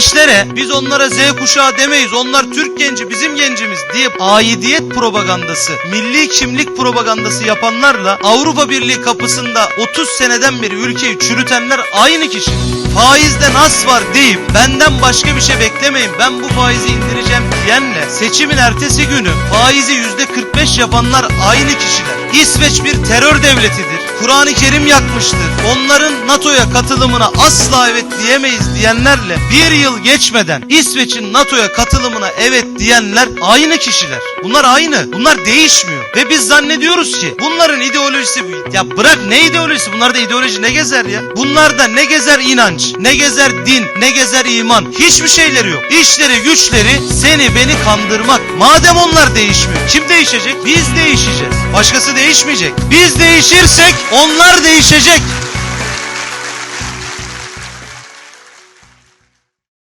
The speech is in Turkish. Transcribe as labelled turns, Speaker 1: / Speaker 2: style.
Speaker 1: gençlere biz onlara Z kuşağı demeyiz onlar Türk genci bizim gencimiz diye aidiyet propagandası, milli kimlik propagandası yapanlarla Avrupa Birliği kapısında 30 seneden beri ülkeyi çürütenler aynı kişi. Faizde nas var deyip benden başka bir şey beklemeyin ben bu faizi indireceğim diyenle seçimin ertesi günü faizi %45 yapanlar aynı kişiler. İsveç bir terör devletidir. Kur'an-ı Kerim yakmıştır. Onların NATO'ya katılımına asla evet diyemeyiz diyenlerle bir yıl geçmeden İsveç'in NATO'ya katılımına evet diyenler aynı kişiler. Bunlar aynı. Bunlar değişmiyor. Ve biz zannediyoruz ki bunların ideolojisi ya bırak ne ideolojisi? Bunlarda ideoloji ne gezer ya? Bunlarda ne gezer inanç, ne gezer din, ne gezer iman. Hiçbir şeyleri yok. İşleri güçleri seni beni kandırmak. Madem onlar değişmiyor. Kim değişecek? Biz değişeceğiz. Başkası değişmeyecek. Biz değişirsek onlar değişecek.